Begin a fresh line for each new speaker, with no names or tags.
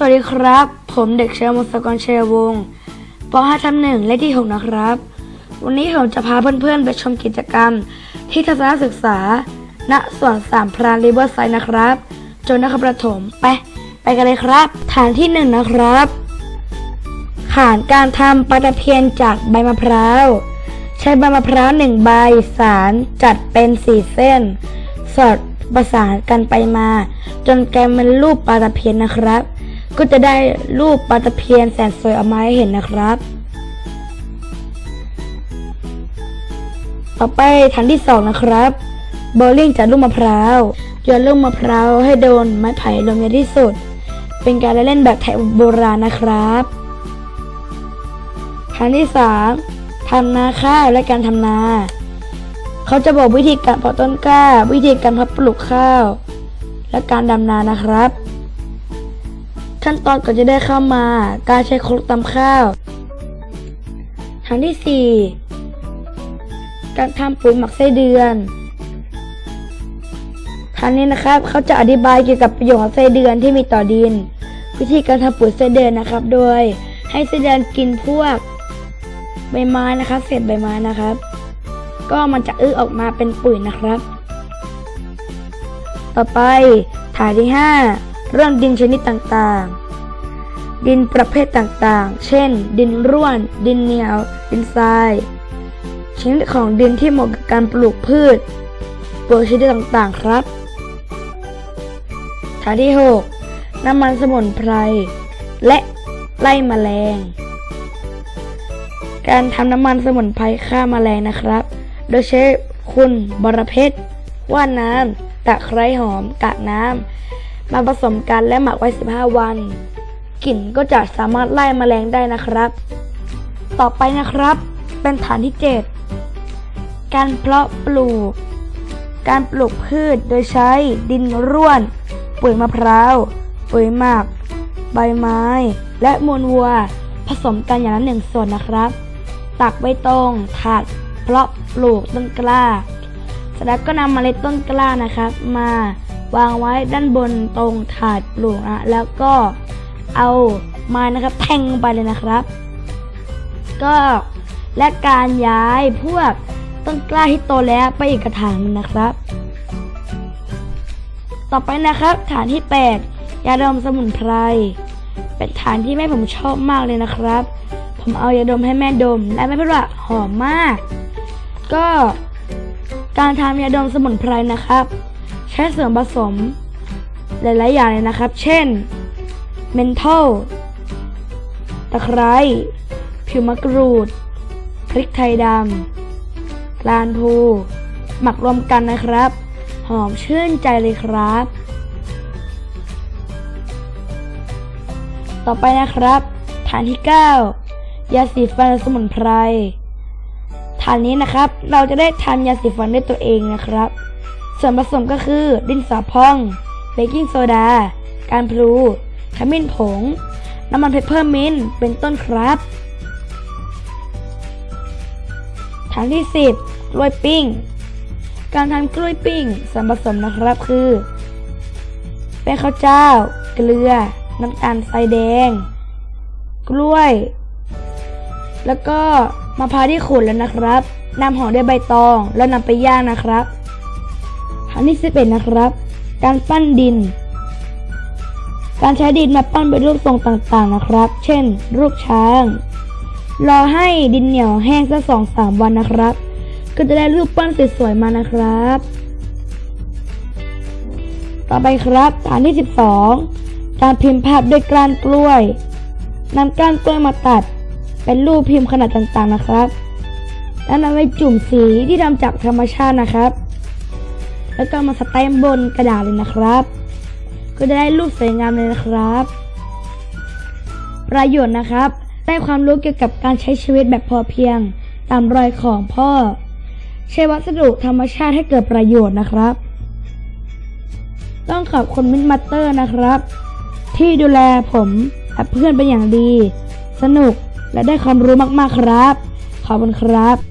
สวัสดีครับ ผมเด็กชายมศกรชัยวงศ์ป .5 ทับหนึ่งเลขที่ 6 นะครับ วันนี้ผมจะพาเพื่อนๆ ไปชมกิจกรรม ที่ทัศนศึกษา ณสวนสามพรานริเวอร์ไซด์นะครับจนนครปฐมไป ไปกันเลยครับ ฐานที่ 1 นะครับฐานการทำปลาตะเพียนจากใบมะพร้าว ใช้ใบมะพร้าวหนึ่งใบสารจัดเป็นสี่เส้น สอดประสานกันไปมา จนกลายเป็นรูปปลาตะเพียนนะครับ ก็จะได้รูปปลาตะเพียนแสนสวยออกมาให้เห็นนะครับ ต่อไปฐานที่สองนะครับโบลิ่งจากลูกมะพร้าวโยนลูกมะพร้าวให้โดนไม้ไผ่ลงในที่สุด เป็นการเล่นแบบไทยโบราณนะครับฐานที่สามทำนาข้าวและการทำนา เขาจะบอกวิธีการเพาะต้นกล้า วิธีการพาะปลูกข้าว และการดำนานะครับ ขั้นตอนก่อนจะได้เข้ามา การใช้ครกตำข้าวฐานที่สี่การทำปุ๋ยหมักไส้เดือนฐานนี้นะครับเขาจะอธิบายเกี่ยวกับประโยชน์ของไส้เดือนที่มีต่อดิน วิธีการทำปุ๋ยไส้เดือนนะครับ โดยให้ไส้เดือนกินพวกใบไม้นะครับเศษใบไม้นะครับ ก็มันจะอื้อออกมาเป็นปุ๋ยนะครับ ต่อไปฐานที่ 5 เรื่องดินชนิดต่างๆ ดินประเภทต่างๆ เช่น ดินร่วน ดินเหนียว ดินทราย ชนิดของดินที่เหมาะกับการปลูกพืชปลูกชนิดต่างๆครับฐานที่ 6 น้ำมันสมุนไพร และไล่แมลง การทำน้ำมันสมุนไพรฆ่าแมลงนะครับ โดยใช้คุณบรเพชร ว่านน้ำตะไคร้หอมกากน้ำ มาผสมกันและหมักไว้ 15 วัน กลิ่นก็จะสามารถไล่แมลงได้นะครับ ต่อไปนะครับ เป็นฐานที่ 7 การเพาะปลูก การปลูกพืชโดยใช้ดินร่วน ปุ๋ยมะพร้าว ปุ๋ยหมัก ใบไม้ และมูลวัว ผสมกันอย่างละหนึ่งส่วนนะครับ ตักไว้ตรงถาดเพาะปลูกต้นกล้าเสร็จแล้วก็นำเมล็ดต้นกล้านะครับ มา วางไว้ด้านบนตรงถาดปลูกนะแล้วก็เอาม้นะครับแทงไปเลยนะครับ ก็และการย้ายพวกต้นกล้าที่โตแล้วไปอีกกระถางหนึงนะครับ ต่อไปนะครับ ฐานที่ 8 ยาดมสมุนไพร เป็นฐานที่แม่ผมชอบมากเลยนะครับ ผมเอายาดมให้แม่ดม และแม่พูดว่าหอมมาก ก็การทำยาดมสมุนไพรนะครับ ช้ส่วนผสม หลาย ๆ อย่างเลยนะครับ เช่น เมนทอลตะไคร้ผิวมะกรูด พริกไทยดำกลานพู หมักรวมกันนะครับ หอมชื่นใจเลยครับ ต่อไปนะครับฐานที่ 9 ยาสีฟันสมุนไพรฐานนี้นะครับ เราจะได้ทำยาสีฟันด้วยตัวเองนะครับ ส่วนผสมก็คือ ดินสอพอง เบกกิ้งโซดา การพลูขมิ้นผง น้ำมันเพปเปอร์มินต์เป็นต้นครับฐานที่ 10 กล้วยปิ้ง การทำกล้วยปิ้งส่วนผสมนะครับคือแป้งข้าวเจ้า เกลือ น้ำตาลทรายแดง กล้วย แล้วก็มะพร้าวที่ขูดแล้วนะครับนำห่อด้วยใบตองแล้วนำไปย่างนะครับ ฐานที่11นะครับ การปั้นดิน การใช้ดินมาปั้นเป็นรูปทรงต่างๆนะครับ เช่น รูปช้าง รอให้ดินเหนียวแห้งสักสองสามวันนะครับ ก็จะได้รูปปั้นสวยๆมานะครับ ต่อไปครับฐานที่12การพิมพ์ภาพด้วยกล้านกล้วยนำก้านกล้วยมาตัด เป็นรูปพิมพ์ขนาดต่างๆนะครับ แล้วนำไปจุ่มสีที่ทำจากธรรมชาตินะครับ แล้วก็มาสแตมบนกระดาษเลยนะครับ ก็จะได้รูปสวยงามเลยนะครับ ประโยชน์นะครับ ได้ความรู้เกี่ยวกับการใช้ชีวิตแบบพอเพียง ตามรอยของพ่อ ใช้วัสดุธรรมชาติให้เกิดประโยชน์นะครับ ต้องขอบคุณมินมัตเตอร์นะครับ ที่ดูแลผมและเพื่อนเป็นอย่างดี สนุกและได้ความรู้มากๆครับ ขอบคุณครับ